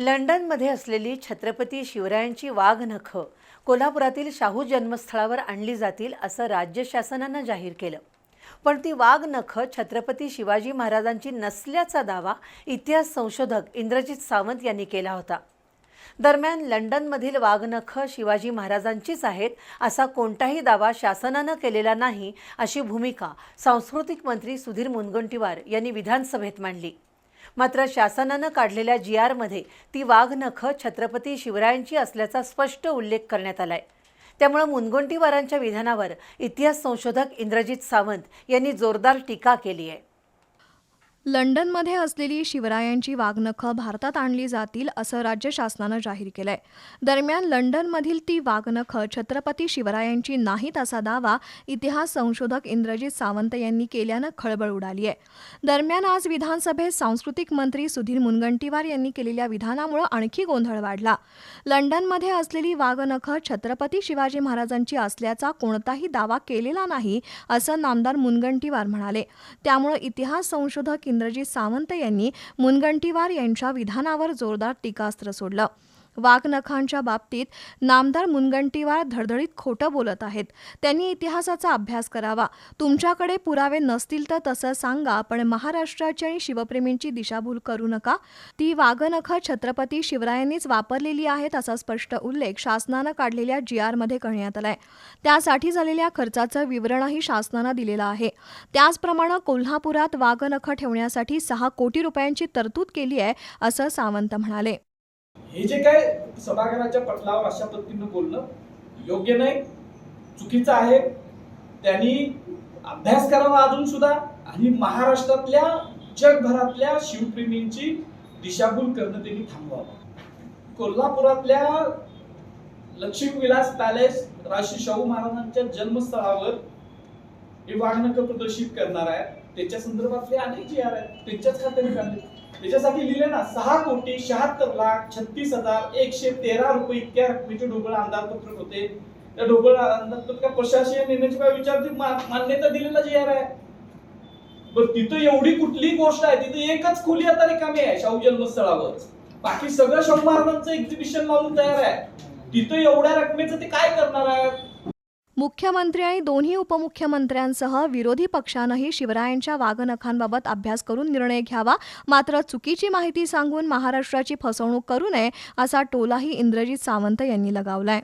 लंडनमध्ये असलेली छत्रपती शिवरायांची वाघनखं कोल्हापुरातील शाहू जन्मस्थळावर आणली जातील असं राज्य शासनानं जाहीर केलं. पण ती वाघनखं छत्रपती शिवाजी महाराजांची नसल्याचा दावा इतिहास संशोधक इंद्रजित सावंत यांनी केला होता. दरम्यान लंडनमधील वाघनखं शिवाजी महाराजांचीच आहेत असा कोणताही दावा शासनानं केलेला नाही अशी भूमिका सांस्कृतिक मंत्री सुधीर मुनगंटीवार यांनी विधानसभेत मांडली. मात्र शासनानं काढलेल्या जी आरमध्ये ती वाघनखं छत्रपती शिवरायांची असल्याचा स्पष्ट उल्लेख करण्यात आलाय. त्यामुळे मुनगुंटीवारांच्या विधानावर इतिहास संशोधक इंद्रजित सावंत यांनी जोरदार टीका केली आहे. लंडनमध्ये असलेली शिवरायांची वाघनखं भारतात आणली जातील असं राज्य शासनानं जाहीर केलंय. दरम्यान लंडनमधील ती वाघनखं छत्रपती शिवरायांची नाहीत असा दावा इतिहास संशोधक इंद्रजित सावंत यांनी केल्यानं खळबळ उडाली आहे. दरम्यान आज विधानसभेत सांस्कृतिक मंत्री सुधीर मुनगंटीवार यांनी केलेल्या विधानामुळे आणखी गोंधळ वाढला. लंडनमध्ये असलेली वाघनखं छत्रपती शिवाजी महाराजांची असल्याचा कोणताही दावा केलेला नाही असं नामदार मुनगंटीवार म्हणाले. त्यामुळे इतिहास संशोधक इंद्रजीत सावंत यांनी मुनगंटीवार यांच्या विधानावर जोरदार टीकास्त्र सोडलं. वाघनखांच्या बाबतीत नामदार मुनगंटीवार धडधडीत खोटं बोलत आहेत. त्यांनी इतिहासाचा अभ्यास करावा. तुमच्याकडे पुरावे नसतील तर तसं सांगा पण महाराष्ट्राची आणि शिवप्रेमींची दिशाभूल करू नका. ती वाघनखं छत्रपती शिवरायांनीच वापरलेली आहेत असा स्पष्ट उल्लेख शासनानं काढलेल्या जी आरमध्ये करण्यात आलाय. त्यासाठी झालेल्या खर्चाचं विवरणही शासनानं दिलेलं आहे. त्याचप्रमाणे कोल्हापुरात वाघनखं ठेवण्यासाठी सहा कोटी रुपयांची तरतूद केली आहे असं सावंत म्हणाले. हे जे काय सभागृहाच्या पटलावर अशा पद्धतीनं बोलणं योग्य नाही चुकीचं आहे. त्यांनी अभ्यास करावा अजून सुद्धा आणि महाराष्ट्रातल्या जगभरातल्या शिवप्रेमींची दिशाभूल करणं त्यांनी थांबवावं. कोल्हापुरातल्या लक्ष्मीविलास पॅलेस राशी शाहू महाराजांच्या जन्मस्थळावर हे वाघनक प्रदर्शित करणार आहे त्याच्या संदर्भातले अनेक जे आहेत त्यांच्याच खात्याने काढले याच्यासाठी लिहिले ना सहा कोटी शहात्तर लाख छत्तीस हजार एकशे तेरा रुपये इतक्या रकमेचे ढोबळ अंदाजपत्रक होते. त्या ढोबळ अंदाजपत्रक प्रशासकीय निर्णयाची काय विचार मान्यता दिलेला जे आहे. बरं तिथं एवढी कुठली गोष्ट आहे तिथं एकच खोली आता रिकामी आहे शाहू जन्मस्थळावर बाकी सगळं शाहू महाराजांचं एक्झिबिशन लावून तयार आहे. तिथं एवढ्या रकमेचं ते काय करणार आहे मुख्यमंत्री आणि दोन्ही उपमुख्यमंत्र्यांसह विरोधी पक्षानंही शिवरायांच्या वागणखांबाबत अभ्यास करून निर्णय घ्यावा. मात्र चुकीची माहिती सांगून महाराष्ट्राची फसवणूक करू नये असा टोलाही इंद्रजित सावंत यांनी लगावलाय.